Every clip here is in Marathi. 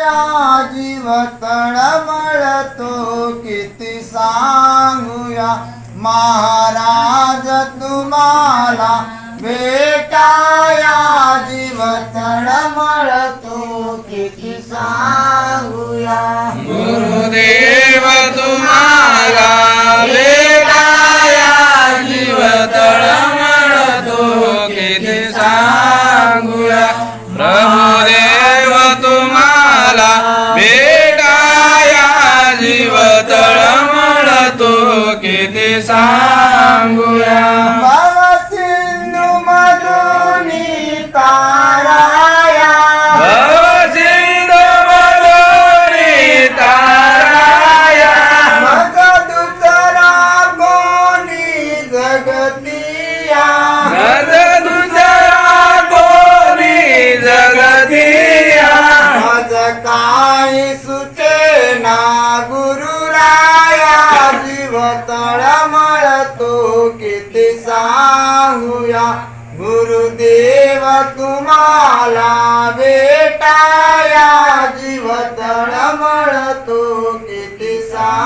या जीव तळमळतो किती सांगूया? महाराज तुम्हाला भेटाया जीव तळमळतो किती सांगूया? गुरुदेव तुम्हाला भेटाया जीव तळमळतो किती सांगूया? काही सुचेना गुरुराया जीव तळमळतो किती सांगूया गुरुदेव तुम्हाला भेटाया जीव तळमळतो किती सांगूया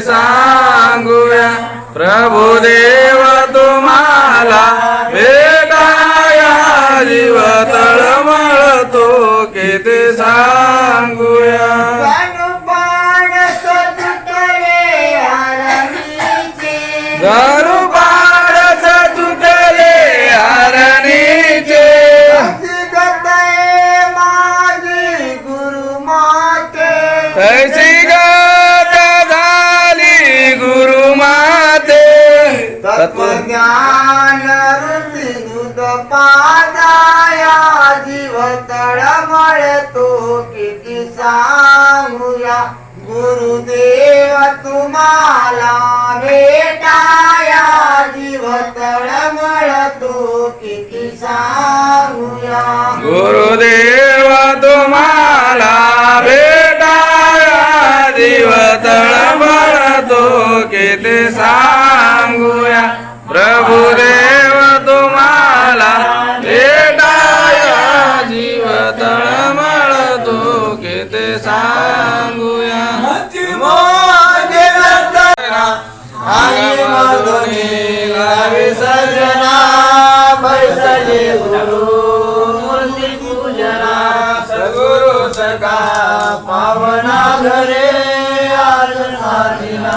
सांगूया प्रभुदेव तुम्हाला भेटाया जीव तळमळतो किती सांगूया. गणपाण सांगूया गुरुदेव तुम्हाला भेटाया. जीव तळमळतो किती सांगूया. गुरुदेव तुम्हाला भेटाया. जीव तळमळतो किती सांगूया. प्रभुदेव का पावना घरे आज दिना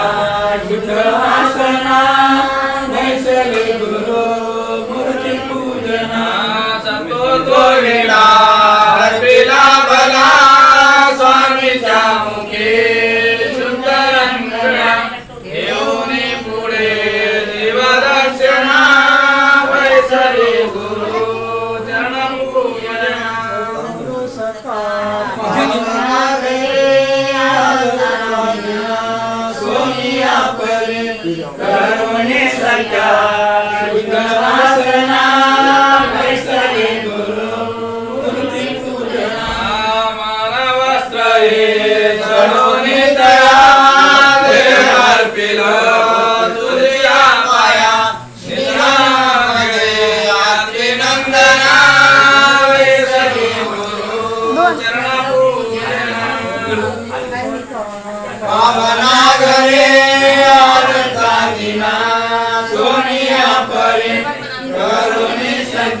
Yeah.